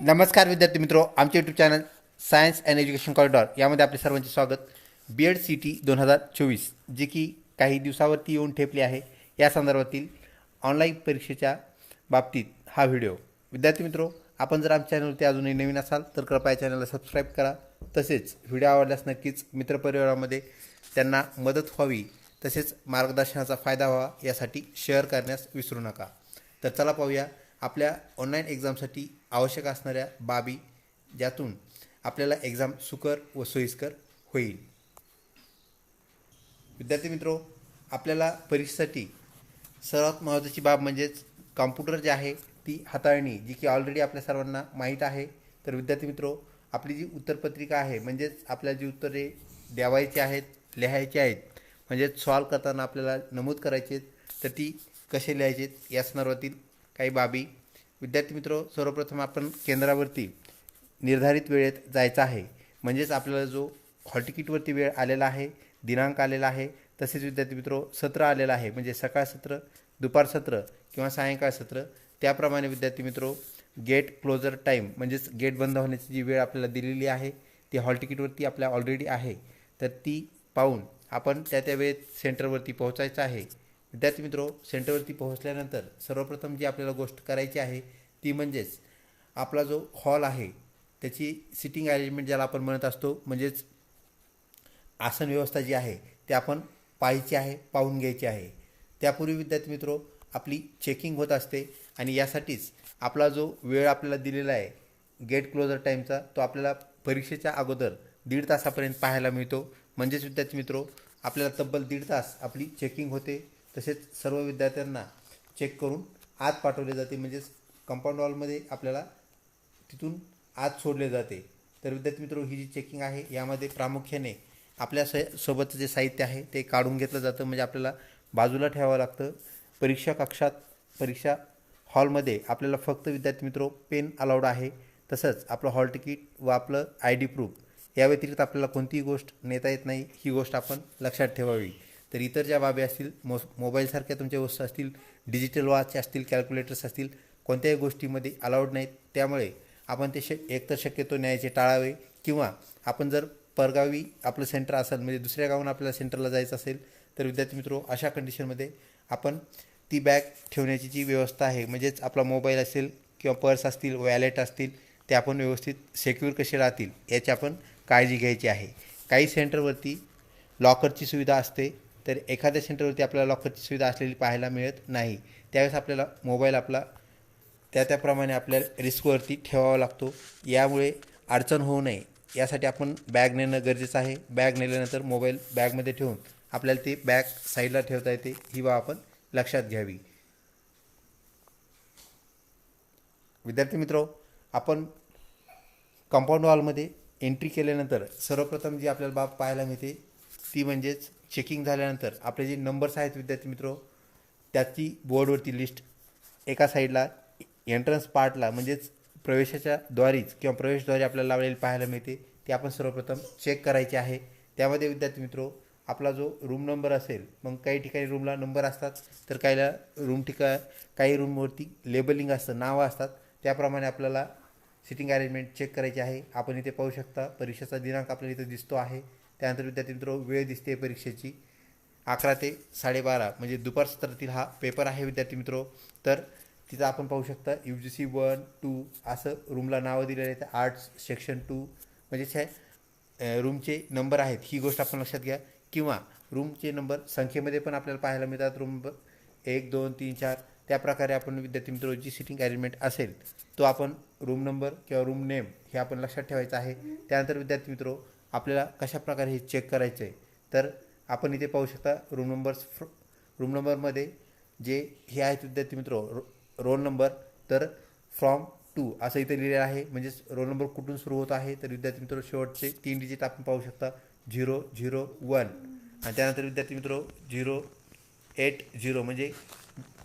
नमस्कार विद्यार्थी मित्रो आमचे YouTube channel science and education corridor यामध्ये आपले सर्वांचे स्वागत. बी एड सी टी दोन हजार चोवीस जी की काही दिवसावरती येऊन ठेपली आहे या संदर्भातील ऑनलाईन परीक्षेच्या बाबतीत हा व्हिडिओ विद्यार्थी मित्रो आपण जर आमच्या चॅनलवरती अजूनही नवीन असाल तर कृपया चॅनलला सबस्क्राईब करा. तसेच व्हिडिओ आवडल्यास नक्कीच मित्रपरिवारामध्ये त्यांना मदत व्हावी तसेच मार्गदर्शनाचा फायदा व्हावा यासाठी शेअर करण्यास विसरू नका. तर चला पाहूया आपल्या ऑनलाईन एक्झामसाठी आवश्यक असणाऱ्या बाबी ज्यातून आपल्याला एक्झाम सुकर व सोयीस्कर होईल. विद्यार्थी मित्रो आपल्याला परीक्षेसाठी सर्वात महत्त्वाची बाब म्हणजेच कॉम्प्युटर जे आहे ती हाताळणी जी की ऑलरेडी आपल्या सर्वांना माहीत आहे. तर विद्यार्थी मित्रो आपली जी उत्तरपत्रिका आहे म्हणजेच आपल्याला जी उत्तरे द्यावायची आहेत लिहायची आहेत म्हणजेच सॉल्व करताना आपल्याला नमूद करायचे आहेत तर ती कसे लिहायचे आहेत या संदर्भातील काही बाबी विद्यार्थी मित्र सर्वप्रथम आपण केंद्रावरती निर्धारित वेळेत जायचं आहे. म्हणजेच आपल्याला जो हॉल तिकीटवरती वेळ आलेला आहे दिनांक आलेला आहे तसेच विद्यार्थी मित्र सत्र आलेलं आहे. म्हणजे सकाळ सत्र दुपार सत्र किंवा सायंकाळ सत्र त्याप्रमाणे विद्यार्थी मित्रो गेट क्लोजर टाईम म्हणजेच गेट बंद होण्याची जी वेळ आपल्याला दिलेली आहे ती हॉल तिकीटवरती आपल्या ऑलरेडी आहे. तर ती पाहून आपण त्या त्या वेळेत सेंटरवरती पोहोचायचं आहे. विद्यार्थी मित्रो सेंटरवरती पोहोचल्यानंतर सर्वप्रथम जी आपल्याला गोष्ट करायची आहे ती म्हणजेच आपला जो हॉल आहे त्याची सिटिंग अरेंजमेंट ज्याला आपण म्हणत असतो म्हणजेच आसन व्यवस्था जी आहे ती आपण पाहायची आहे पाहून घ्यायची आहे. त्यापूर्वी विद्यार्थी मित्रो आपली चेकिंग होत असते आणि यासाठीच आपला जो वेळ आपल्याला दिलेला आहे गेट क्लोजर टाईमचा तो आपल्याला परीक्षेच्या अगोदर दीड तासापर्यंत पाहायला मिळतो. म्हणजेच विद्यार्थी मित्रो आपल्याला तब्बल दीड तास आपली चेकिंग होते. तसेच सर्व विद्यार्थ्यांना चेक करून आत पाठवले जाते. म्हणजेच कंपाऊंड वॉलमध्ये आपल्याला तिथून आत सोडले जाते. तर विद्यार्थी मित्र ही जी चेकिंग आहे यामध्ये प्रामुख्याने आपल्या स सोबतचं जे साहित्य आहे ते काढून घेतलं जातं. म्हणजे आपल्याला बाजूला ठेवावं लागतं. परीक्षा कक्षात परीक्षा हॉलमध्ये आपल्याला फक्त विद्यार्थी मित्रो पेन अलाउड आहे. तसंच आपलं हॉल तिकीट व आपलं आय डी प्रूफ या व्यतिरिक्त आपल्याला कोणतीही गोष्ट नेता येत नाही. ही गोष्ट आपण लक्षात ठेवावी. तर इतर ज्या बाबी असतील मो मोबाईलसारख्या तुमच्या वस्तू असतील डिजिटल वॉच असतील कॅल्क्युलेटर्स असतील कोणत्याही गोष्टीमध्ये अलाउड नाहीत. त्यामुळे आपण ते श एकतर शक्यतो न्यायचे टाळावे किंवा आपण जर परगावी आपलं सेंटर असेल म्हणजे दुसऱ्या गावून आपल्याला सेंटरला जायचं असेल तर विद्यार्थी मित्रो अशा कंडिशनमध्ये आपण ती बॅग ठेवण्याची जी व्यवस्था आहे म्हणजेच आपला मोबाईल असेल किंवा पर्स असतील वॅलेट असतील ते आपण व्यवस्थित सेक्युअर कसे राहतील याची आपण काळजी घ्यायची आहे. काही सेंटरवरती लॉकरची सुविधा असते तर एखाद्या सेंटरवरती आपल्याला लॉकरची सुविधा असलेली पाहायला मिळत नाही. त्यावेळेस आपल्याला मोबाईल आपला त्या त्याप्रमाणे आपल्याला रिस्कवरती ठेवावा लागतो. यामुळे अडचण होऊ नये. यासाठी आपण बॅग नेणं गरजेचं आहे. बॅग नेल्यानंतर मोबाईल बॅगमध्ये ठेवून आपल्याला ती बॅग साईडला ठेवता येते. ही बाब आपण लक्षात घ्यावी. विद्यार्थी मित्रो आपण कंपाऊंड वॉलमध्ये एंट्री केल्यानंतर सर्वप्रथम जी आपल्याला बाब पाहायला मिळते ती म्हणजेच चेकिंग झाल्यानंतर आपले जे नंबर्स आहेत विद्यार्थी मित्रो त्याची बोर्डवरती लिस्ट एका साईडला एंट्रन्स पार्टला म्हणजेच प्रवेशाच्या द्वारीच किंवा प्रवेशद्वारे आपल्याला लावलेली पाहायला मिळते ते आपण सर्वप्रथम चेक करायचे आहे. त्यामध्ये विद्यार्थी मित्रो आपला जो रूम नंबर असेल मग काही ठिकाणी रूमला नंबर असतात तर काहीला रूम ठिका काही रूमवरती लेबलिंग असतं नावं असतात त्याप्रमाणे आपल्याला सिटिंग अरेंजमेंट चेक करायची आहे. आपण इथे पाहू शकता परीक्षेचा दिनांक आपल्याला इथं दिसतो आहे. त्यानंतर विद्यार्थी मित्रो वेळ दिसते परीक्षेची. अकरा ते साडेबारा म्हणजे दुपार सत्रातील हा पेपर आहे विद्यार्थी मित्रो. तर तिथं आपण पाहू शकता U G C one two असं रूमला नावं दिलेलं आहे तर आर्ट्स सेक्शन टू म्हणजेच ह्या रूमचे नंबर आहेत. ही गोष्ट आपण लक्षात घ्या. किंवा रूमचे नंबर संख्येमध्ये पण आपल्याला पाहायला मिळतात. रूम नंबर एक दोन तीन चार. त्या प्रकारे आपण विद्यार्थी मित्र जी सिटिंग अरेंजमेंट असेल तो आपण रूम नंबर किंवा रूम नेम हे आपण लक्षात ठेवायचं आहे. त्यानंतर विद्यार्थी मित्रो आपल्याला कशा प्रकारे हे चेक करायचं आहे तर आपण इथे पाहू शकता रूम नंबर्स रूम नंबरमध्ये जे हे आहेत विद्यार्थी मित्रो रोल नंबर तर फ्रॉम टू असं इथे लिहिलेलं आहे. म्हणजेच रोल नंबर कुठून सुरू होत आहे? तर विद्यार्थी मित्र शेवटचे तीन डिजिट आपण पाहू शकता. Zero zero one. आणि त्यानंतर विद्यार्थी मित्र झिरो एट झिरो. म्हणजे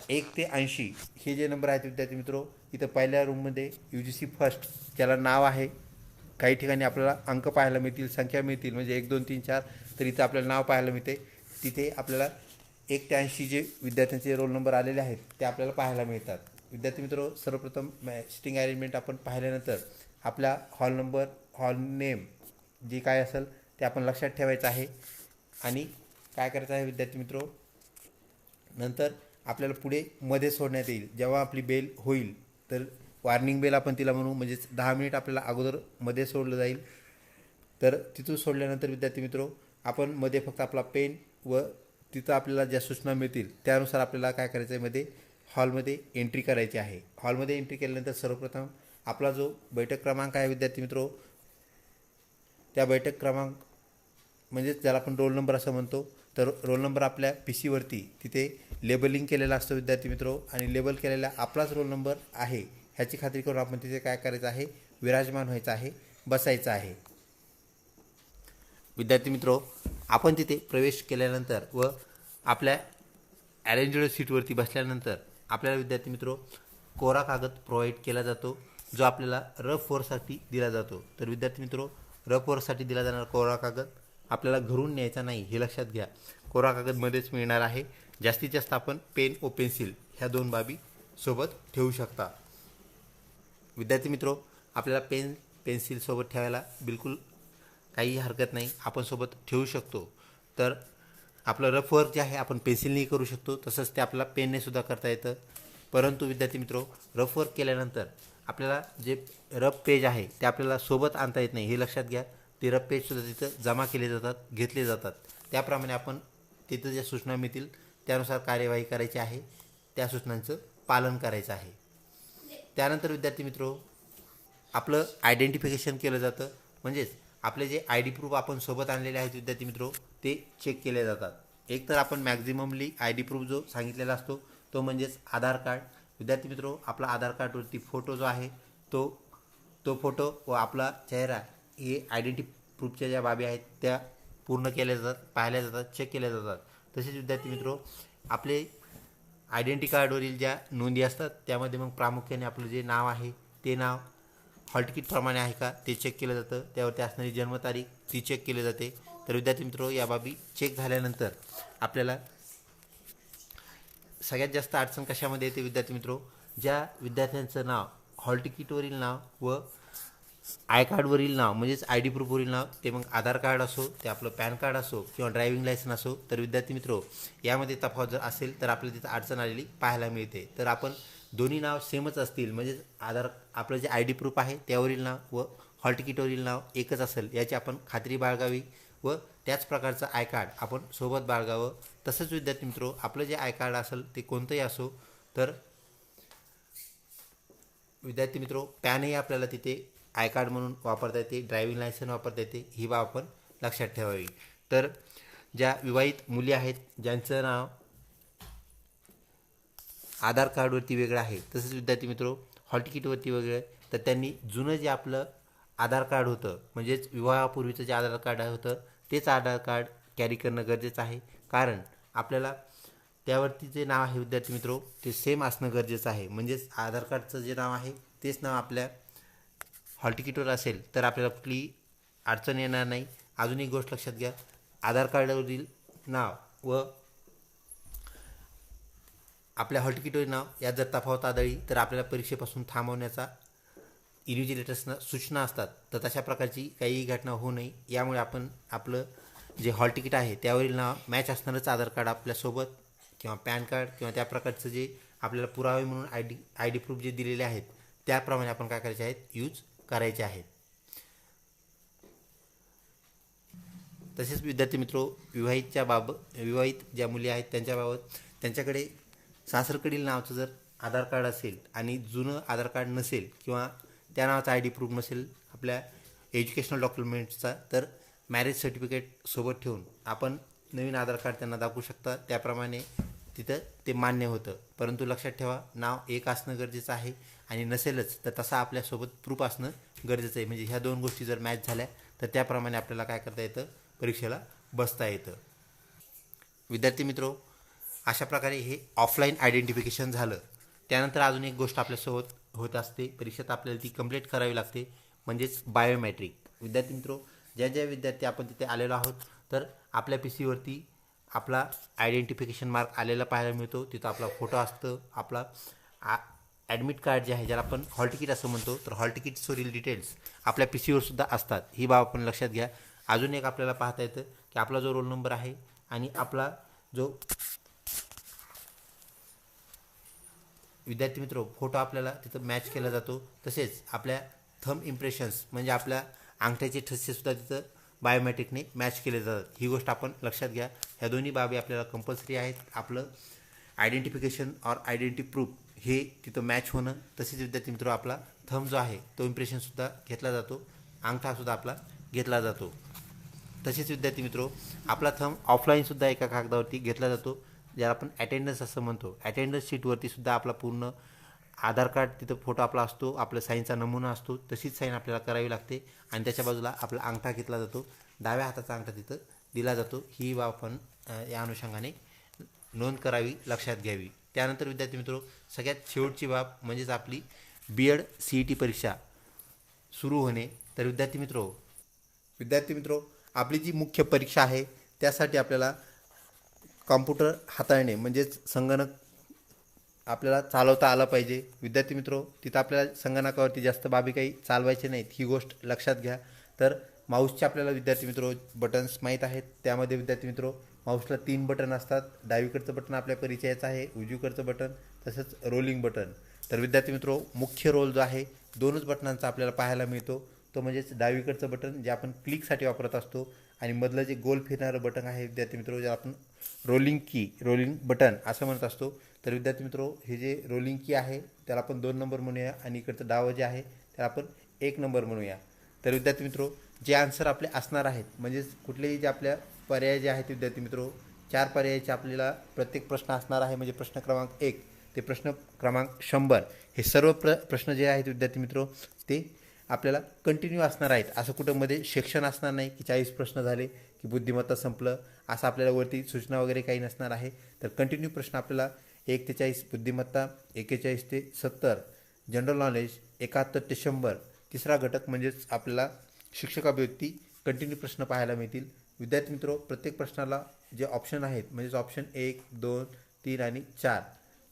एक ते ऐंशी. हे जे नंबर आहेत विद्यार्थी मित्र इथं पहिल्या रूममध्ये यू जी सी फर्स्ट ज्याला नाव आहे काही ठिकाणी आपल्याला अंक पाहायला मिळतील संख्या मिळतील म्हणजे एक दोन तीन चार तर इथं आपल्याला नाव पाहायला मिळते. तिथे आपल्याला एक ते ऐंशी जे विद्यार्थ्यांचे रोल नंबर आलेले आहेत ते आपल्याला पाहायला मिळतात. विद्यार्थी मित्र सर्वप्रथम सिटिंग अरेंजमेंट आपण पाहिल्यानंतर आपला हॉल नंबर हॉल नेम जे काय असेल ते आपण लक्षात ठेवायचं आहे. आणि काय करायचं आहे विद्यार्थी मित्र? नंतर आपल्याला पुढे मध्ये सोडण्यात येईल. जेव्हा आपली बेल होईल तर वॉर्निंग बेल आपण तिला म्हणू म्हणजेच दहा मिनिट आपल्याला अगोदरमध्ये सोडलं जाईल. तर तिथून सोडल्यानंतर विद्यार्थी मित्रो आपण मध्ये फक्त आपला पेन व तिथं आपल्याला ज्या सूचना मिळतील त्यानुसार आपल्याला काय करायचं आहे मध्ये? हॉलमध्ये एंट्री करायची आहे. हॉलमध्ये एंट्री केल्यानंतर सर्वप्रथम आपला जो बैठक क्रमांक आहे विद्यार्थी मित्रो त्या बैठक क्रमांक म्हणजेच ज्याला आपण रोल नंबर असं म्हणतो तर रोल नंबर आपल्या पी सीवरती तिथे लेबलिंग केलेला असतो विद्यार्थी मित्रो आणि लेबल केलेला आपलाच रोल नंबर आहे. ह्याची खात्री करून आपण तिथे काय करायचं आहे? विराजमान व्हायचं आहे बसायचं आहे. विद्यार्थी मित्रो आपण तिथे प्रवेश केल्यानंतर व आपल्या अरेंजड सीटवरती बसल्यानंतर आपल्याला विद्यार्थी मित्रो कोरा कागद प्रोव्हाइड केला जातो जो आपल्याला रफ वर्कसाठी दिला जातो. तर विद्यार्थी मित्रो रफ वर्कसाठी दिला जाणारा कोरा कागद आपल्याला घरून न्यायचा नाही हे लक्षात घ्या. कोरा कागदमध्येच मिळणार आहे. जास्तीत जास्त आपण पेन व पेन्सिल ह्या दोन बाबी सोबत ठेवू शकता. विद्यार्थी मित्रो आपल्याला पेन पेन्सिलसोबत ठेवायला बिलकुल काही हरकत नाही. आपण सोबत ठेवू शकतो. तर आपलं रफ वर्क जे आहे आपण पेन्सिलनेही करू शकतो. तसंच ते आपल्याला पेनने सुद्धा करता येतं. परंतु विद्यार्थी मित्रो रफ वर्क केल्यानंतर आपल्याला जे रफ पेज आहे ते आपल्याला सोबत आणता येत नाही. हे लक्षात घ्या. ते रफ पेजसुद्धा तिथं जमा केले जातात घेतले जातात. त्याप्रमाणे आपण तिथं ज्या सूचना मिळतील त्यानुसार कार्यवाही करायची आहे. त्या सूचनांचं पालन करायचं आहे. त्यानंतर विद्यार्थी मित्रो आपलं आयडेंटिफिकेशन केलं जातं. म्हणजेच आपले जे आय डी प्रूफ आपण सोबत आणलेले आहेत विद्यार्थी मित्रो ते चेक केले जातात. एक तर आपण मॅक्झिममली आय डी प्रूफ जो सांगितलेला असतो तो म्हणजेच आधार कार्ड. विद्यार्थी मित्रो आपला आधार कार्डवरती फोटो जो आहे तो तो फोटो व आपला चेहरा हे आयडेंटी प्रूफच्या ज्या बाबी आहेत त्या पूर्ण केल्या जातात पाहिल्या जातात चेक केल्या जातात. तसेच विद्यार्थी मित्रो आपले आयडेंटी कार्डवरील ज्या नोंदी असतात त्यामध्ये मग प्रामुख्याने आपलं जे नाव आहे ते नाव हॉल तिकीटप्रमाणे आहे का ते चेक केलं जातं. त्यावरती असणारी जन्मतारीख ती चेक केली जाते. तर विद्यार्थी मित्रो या बाबी चेक झाल्यानंतर आपल्याला सगळ्यात जास्त अडचण कशामध्ये येते विद्यार्थी मित्रो? ज्या विद्यार्थ्यांचं नाव हॉल तिकीटवरील नाव व आय कार्डवरील नाव म्हणजेच आय डी प्रूफवरील नाव ते मग आधार कार्ड असो ते आपलं पॅन कार्ड असो किंवा ड्रायव्हिंग लायसन असो तर विद्यार्थी मित्र यामध्ये तफावत जर असेल तर आपल्याला तिथं अडचण आलेली पाहायला मिळते. तर आपण दोन्ही नाव सेमच असतील म्हणजेच आधार आपलं जे आय डी प्रूफ आहे त्यावरील नाव व हॉल तिकीटवरील नाव एकच असेल याची आपण खात्री बाळगावी व त्याच प्रकारचं आय कार्ड आपण सोबत बाळगावं. तसंच विद्यार्थी मित्रो आपलं जे आय कार्ड असेल ते कोणतंही असो तर विद्यार्थी मित्रो पॅनही आपल्याला तिथे आय कार्ड म्हणून वापरता येते ड्रायव्हिंग लायसन वापरता येते ही बाब आपण लक्षात ठेवावी. तर ज्या विवाहित मुली आहेत ज्यांचं नाव आधार कार्डवरती वेगळं आहे तसंच विद्यार्थी मित्रो हॉल तिकीटवरती वेगळं तर त्यांनी जुनं जे आपलं आधार कार्ड होतं म्हणजेच विवाहापूर्वीचं जे आधार कार्ड होतं तेच आधार कार्ड कॅरी करणं गरजेचं आहे. कारण आपल्याला त्यावरती जे नाव आहे विद्यार्थी मित्रो ते सेम असणं गरजेचं आहे. म्हणजेच आधार कार्डचं जे नाव आहे तेच नाव आपल्या हॉल तिकीटवर असेल तर आपल्याला कुठली अडचण येणार नाही. अजून एक गोष्ट लक्षात घ्या. आधार कार्डावरील नाव व आपल्या हॉल तिकीटवरील नाव यात जर तफावत आढळली तर आपल्याला परीक्षेपासून थांबवण्याचा इन्व्हिजिलेटर्सना सूचना असतात. तर तशा प्रकारची काहीही घटना होऊ नये. यामुळे आपण आपलं जे हॉल तिकीट आहे त्यावरील नाव मॅच असणारंच आधार कार्ड आपल्यासोबत किंवा पॅन कार्ड किंवा त्या प्रकारचं जे आपल्याला पुरावे म्हणून I D I D proof जे दिलेले आहेत त्याप्रमाणे आपण काय करायचे आहेत? यूज करायचे आहेत. तसेच विद्यार्थी मित्रो विवाहितच्या बाब विवाहित ज्या मुली आहेत त्यांच्याबाबत त्यांच्याकडे सासरकडील नावाचं जर आधार कार्ड असेल आणि जुनं आधार कार्ड नसेल किंवा त्या नावाचा आय डी प्रूफ नसेल आपल्या एज्युकेशनल डॉक्युमेंट्सचा तर मॅरेज सर्टिफिकेट सोबत ठेवून आपण नवीन आधार कार्ड त्यांना दाखवू शकता. त्याप्रमाणे तिथं ते मान्य होतं. परंतु लक्षात ठेवा नाव एक असणं गरजेचं आहे आणि नसेलच तर तसा आपल्यासोबत प्रूफ असणं गरजेचं आहे. म्हणजे ह्या दोन गोष्टी जर मॅच झाल्या तर त्याप्रमाणे आपल्याला काय करता येतं? परीक्षेला बसता येतं. विद्यार्थी मित्रो अशा प्रकारे हे ऑफलाईन आयडेंटिफिकेशन झालं. त्यानंतर अजून एक गोष्ट आपल्यासोबत होत असते. परीक्षेत आपल्याला ती कंप्लीट करावी लागते. म्हणजेच बायोमॅट्रिक विद्यार्थी मित्रो ज्या ज्या विद्यार्थी आपण तिथे आलेलो आहोत तर आपल्या पी सीवरती आपला आयडेंटिफिकेशन मार्क आलेला पाहायला मिळतो. तिथं आपला फोटो असतं. आपला आ ॲडमिट कार्ड जे आहे ज्याला आपण हॉल तिकीट असं म्हणतो तर हॉल तिकीटवरील डिटेल्स आपल्या पी सीवर सुद्धा असतात. ही बाब आपण लक्षात घ्या. अजून एक आपल्याला पाहता येतं की आपला जो रोल नंबर आहे आणि आपला जो विद्यार्थी मित्र फोटो आपल्याला तिथं मॅच केला जातो. तसेच आपल्या थम इम्प्रेशन्स म्हणजे आपल्या अंगठ्याचे ठसेसुद्धा तिथं बायोमॅट्रिकने मॅच केले जातात. ही गोष्ट आपण लक्षात घ्या. ह्या दोन्ही बाबी आपल्याला कंपल्सरी आहेत. आपलं आयडेंटिफिकेशन ऑर आयडेंटिटी प्रूफ हे तिथं मॅच होणं. तसेच विद्यार्थी मित्र आपला थम जो आहे तो इम्प्रेशनसुद्धा घेतला जातो. अंगठासुद्धा आपला घेतला जातो. तसेच विद्यार्थी मित्रो आपला थम ऑफलाईनसुद्धा एका कागदावरती घेतला जातो. ज्याला आपण अटेंडन्स असं म्हणतो. अटेंडन्स शीटवरतीसुद्धा आपला पूर्ण आधार कार्ड तिथं फोटो आपला असतो आपल्या साईनचा नमुना असतो तशीच साईन आपल्याला करावी लागते आणि त्याच्या बाजूला आपला अंगठा घेतला जातो. डाव्या हाताचा अंगठा तिथं दिला जातो. ही बाब आपण या अनुषंगाने नोंद करावी लक्षात घ्यावी. त्यानंतर विद्यार्थी मित्रो सगळ्यात शेवटची बाब म्हणजेच आपली B Ed C E T परीक्षा सुरू होणे. तर विद्यार्थी मित्रो विद्यार्थी मित्रो आपली जी मुख्य परीक्षा आहे त्यासाठी आपल्याला कॉम्प्युटर हाताळणे म्हणजेच संगणक आपल्याला चालवता आलं पाहिजे. विद्यार्थी मित्रो तिथं आपल्याला संगणकावरती जास्त बाबी काही चालवायचे नाहीत. ही गोष्ट लक्षात घ्या. तर माऊसचे आपल्याला विद्यार्थी मित्रो बटन्स माहीत आहेत. त्यामध्ये विद्यार्थी मित्रो माऊसला तीन बटन असतात. डावीकडचं बटन आपल्या परिचयाचं आहे. उजवीकडचं बटन तसंच रोलिंग बटन तर विद्यार्थी मित्रो मुख्य रोल जो आहे दोनच बटनांचा आपल्याला पाहायला मिळतो. तो म्हणजेच डावीकडचं बटन जे आपण क्लिकसाठी वापरत असतो. आणि मधलं जे गोल फिरणारं बटन आहे विद्यार्थी मित्रो ज्याला आपण रोलिंग की रोलिंग बटन असं म्हणत असतो. तर विद्यार्थी मित्रो हे जे रोलिंग की आहे त्याला आपण दोन नंबर म्हणूया आणि इकडचं डावं जे आहे त्याला आपण एक नंबर म्हणूया. तर विद्यार्थी मित्रो जे आन्सर आपले असणार आहेत म्हणजेच कुठलेही जे आपल्या पर्याय जे आहेत विद्यार्थी मित्रो चार पर्यायाचे आपल्याला प्रत्येक प्रश्न असणार आहे म्हणजे प्रश्न क्रमांक एक ते प्रश्न क्रमांक शंभर. हे सर्व प्र प्रश्न जे आहेत विद्यार्थी मित्रो ते आपल्याला कंटिन्यू असणार आहेत. असं कुठंमध्ये शिक्षण सेक्शन असणार नाही की चाळीस प्रश्न झाले की बुद्धिमत्ता संपलं असं आपल्याला वरती सूचना वगैरे काही नसणार आहे. तर कंटिन्यू प्रश्न आपल्याला एक ते चाळीस बुद्धिमत्ता एकेचाळीस ते सत्तर जनरल नॉलेज एकाहत्तर ते शंभर तिसरा घटक म्हणजेच आपल्याला शिक्षकाभिव्यक्ती कंटिन्यू प्रश्न पाहायला मिळतील. विद्यार्थी मित्रो प्रत्येक प्रश्नाला जे ऑप्शन आहेत म्हणजेच ऑप्शन एक दोन तीन आणि चार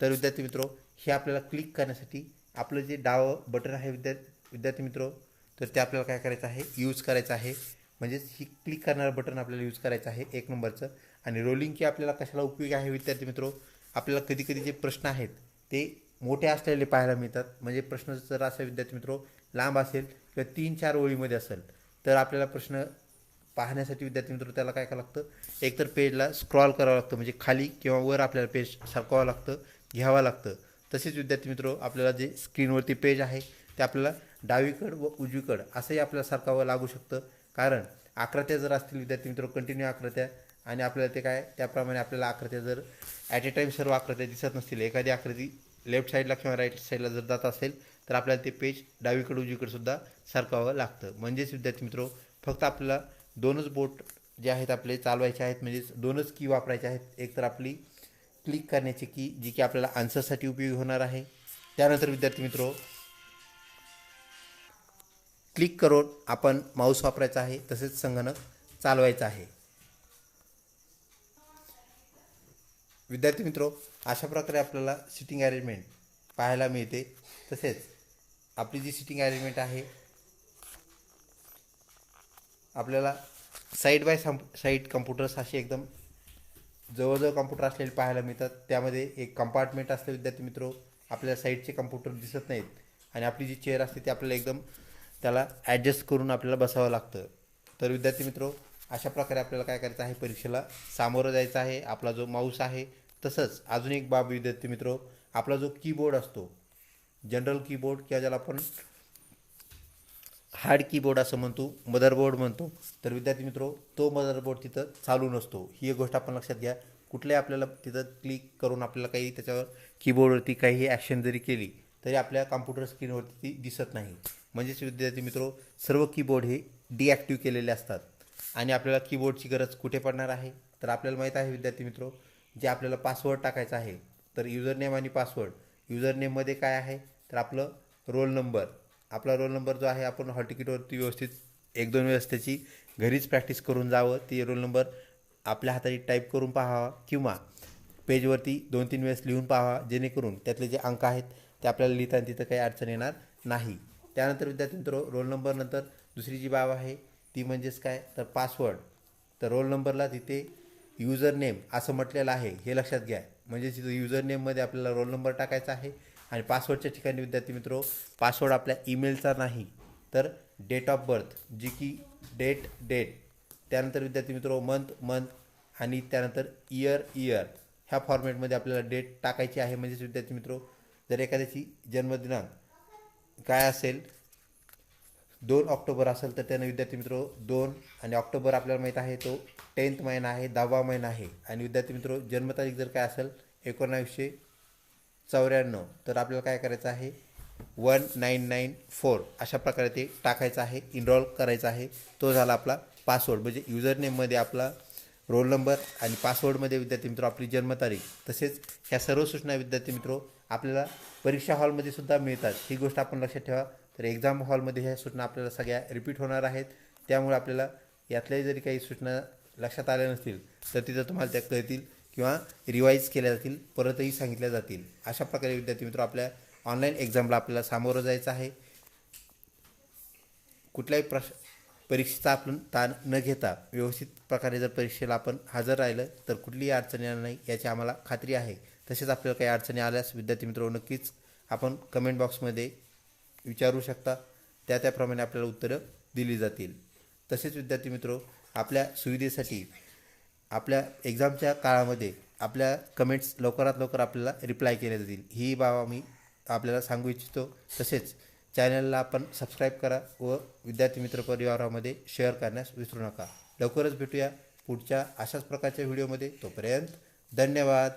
तर विद्यार्थी मित्रो हे आपल्याला क्लिक करण्यासाठी आपलं जे डावं बटन आहे विद्यार्थी विद्यार्थी मित्र तर ते आपल्याला काय करायचं आहे? यूज करायचं आहे. म्हणजेच ही क्लिक करणारं बटन आपल्याला यूज करायचं आहे एक नंबरचं. आणि रोलिंग की आपल्याला कशाला उपयोगी आहे विद्यार्थी मित्रो? आपल्याला कधी कधी जे प्रश्न आहेत ते मोठे असलेले पाहायला मिळतात. म्हणजे प्रश्न जर असा विद्यार्थी मित्रो लांब असेल किंवा तीन चार ओळीमध्ये असेल तर आपल्याला प्रश्न पाहण्यासाठी विद्यार्थी मित्र त्याला काय करावं लागतं? एकतर पेजला स्क्रॉल करावं लागतं. म्हणजे खाली किंवा वर आपल्याला पेज सरकवावं लागतं घ्यावं लागतं. तसेच विद्यार्थी मित्र आपल्याला जे स्क्रीनवरती पेज आहे ते आपल्याला डावीकडं व उजवीकडं असंही आपल्याला सरकावं लागू शकतं. कारण आकृत्या जर असतील विद्यार्थी मित्र कंटिन्यू आकृत्या आणि आपल्याला ते काय त्याप्रमाणे आपल्याला आकृत्या जर ॲट ए टाईम सर्व आकृत्या दिसत नसतील. एखादी आकृती लेफ्ट साईडला किंवा राईट साईडला जर जात असेल तर आपल्याला ते पेज डावीकडे उजवीकडे सुद्धा सरकावं लागतं. म्हणजेच विद्यार्थी मित्र फक्त आपल्याला दोनच बोट जे आहेत आपले चालवायचे आहेत म्हणजेच दोनच की वापरायचे आहेत. एक तर आपली क्लिक करण्याची की जी की आपल्याला आन्सरसाठी उपयोगी होणार आहे. त्यानंतर विद्यार्थी मित्रो क्लिक करून आपण माऊस वापरायचा आहे तसेच संगणक चालवायचा आहे. विद्यार्थी मित्रो अशा प्रकारे आपल्याला सिटिंग अरेंजमेंट पाहायला मिळते. तसेच आपली जी सिटिंग अरेंजमेंट आहे आपल्याला side by some side computers असे एकदम जवळजवळ कम्प्युटर असलेले पाहायला मिळतात. त्यामध्ये एक कंपार्टमेंट असतं विद्यार्थी मित्रो. आपल्या साईडचे कम्प्युटर दिसत नाहीत. आणि आपली जी चेअर असते ती आपल्याला एकदम त्याला ॲडजस्ट करून आपल्याला बसावं लागतं. तर विद्यार्थी मित्रो अशा प्रकारे आपल्याला काय करायचं आहे? परीक्षेला सामोरं जायचं आहे. आपला जो माऊस आहे तसंच अजून एक बाब विद्यार्थी मित्रो आपला जो कीबोर्ड असतो जनरल कीबोर्ड किंवा ज्याला आपण हार्ड कीबोर्ड असं म्हणतो मदरबोर्ड म्हणतो तर विद्यार्थी मित्रो तो मदरबोर्ड तिथं चालू नसतो. ही एक गोष्ट आपण लक्षात घ्या. कुठल्याही आपल्याला तिथं क्लिक करून आपल्याला काही त्याच्यावर कीबोर्डवरती काही ॲक्शन जरी केली तरी आपल्या कॉम्प्युटर स्क्रीनवरती ती दिसत नाही. म्हणजेच विद्यार्थी मित्रो सर्व कीबोर्ड हे डिॲक्टिव्ह केलेले असतात. आणि आपल्याला कीबोर्डची गरज कुठे पडणार आहे? तर आपल्याला माहीत आहे विद्यार्थी मित्रो जे आपल्याला पासवर्ड टाकायचा आहे तर युजर नेम आणि पासवर्ड युजर नेममध्ये काय आहे? तर आपलं रोल नंबर आपला रोल नंबर जो आहे आपण हॉल तिकीटवरती व्यवस्थित एक दोन वेळेस त्याची घरीच प्रॅक्टिस करून जावं. ती रोल नंबर आपल्या हाताने टाईप करून पाहावा किंवा पेजवरती दोन तीन वेळेस लिहून पाहावा जेणेकरून त्यातले जे अंक आहेत ते आपल्याला लिहिताना तिथं काही अडचण येणार नाही. त्यानंतर विद्यार्थी मित्र रोल नंबरनंतर दुसरी जी बाब आहे ती म्हणजेच काय? तर पासवर्ड तर रोल नंबरला तिथे युजर नेम असं म्हटलेलं आहे हे लक्षात घ्या. म्हणजे तिथं युजर नेममध्ये आपल्याला रोल नंबर टाकायचा आहे आणि पासवर्डच्या ठिकाणी विद्यार्थी मित्र पासवर्ड आपल्या ईमेलचा नाही. तर डेट ऑफ बर्थ जी की डेट डेट त्यानंतर विद्यार्थी मित्र मंथ मंथ आणि त्यानंतर इयर इयर ह्या फॉर्मॅटमध्ये आपल्याला डेट टाकायची आहे. म्हणजेच विद्यार्थी मित्र जर एखाद्याची जन्मदिनांक काय असेल दोन ऑक्टोबर असेल तर त्यानं विद्यार्थी मित्र दोन आणि ऑक्टोबर आपल्याला माहीत आहे तो टेन्थ महिना आहे दहावा महिना आहे. आणि विद्यार्थी मित्र जन्मतारीख जर काय असेल एकोणावीसशे चौऱ्याण्णव तर आपल्याला काय करायचं आहे? वन नाईन नाईन फोर अशा प्रकारे ते टाकायचं आहे इनरॉल करायचा आहे. तो झाला आपला पासवर्ड म्हणजे युजर नेममध्ये आपला रोल नंबर आणि पासवर्डमध्ये विद्यार्थी मित्र आपली जन्मतारीख. तसेच ह्या सर्व सूचना विद्यार्थी मित्र आपल्याला परीक्षा हॉलमध्ये सुद्धा मिळतात. ही गोष्ट आपण लक्षात ठेवा. तर एक्झाम हॉलमध्ये ह्या सूचना आपल्याला सगळ्या रिपीट होणार आहेत. त्यामुळे आपल्याला यातल्याही जरी काही सूचना लक्षात आल्या नसतील तर तिथं तुम्हाला त्या कळतील किंवा रिवाईज केल्या जातील परतही सांगितल्या जातील. अशा प्रकारे विद्यार्थी मित्र आपल्या ऑनलाईन एक्झामला आपल्याला सामोरं जायचं आहे. कुठल्याही प्रश परीक्षेचा आपण ताण न घेता व्यवस्थित प्रकारे जर परीक्षेला आपण हजर राहिलं तर कुठलीही अडचण येणार नाही याची आम्हाला खात्री आहे. तसेच आपल्याला काही अडचणी आल्यास विद्यार्थी मित्र नक्कीच आपण कमेंट बॉक्समध्ये विचारू शकता. त्या त्याप्रमाणे आपल्याला उत्तरं दिली जातील. तसेच विद्यार्थी मित्र आपल्या सुविधेसाठी आपल्या एक्झामच्या काळामध्ये आपल्या कमेंट्स लवकरात लवकर आपल्याला रिप्लाय केले जातील. ही बाब आम्ही आपल्याला सांगू इच्छितो. तसेच चॅनलला आपण सबस्क्राईब करा व विद्यार्थी मित्र परिवारामध्ये शेअर करण्यास विसरू नका. लवकरच भेटूया पुढच्या अशाच प्रकारच्या व्हिडिओमध्ये तोपर्यंत धन्यवाद.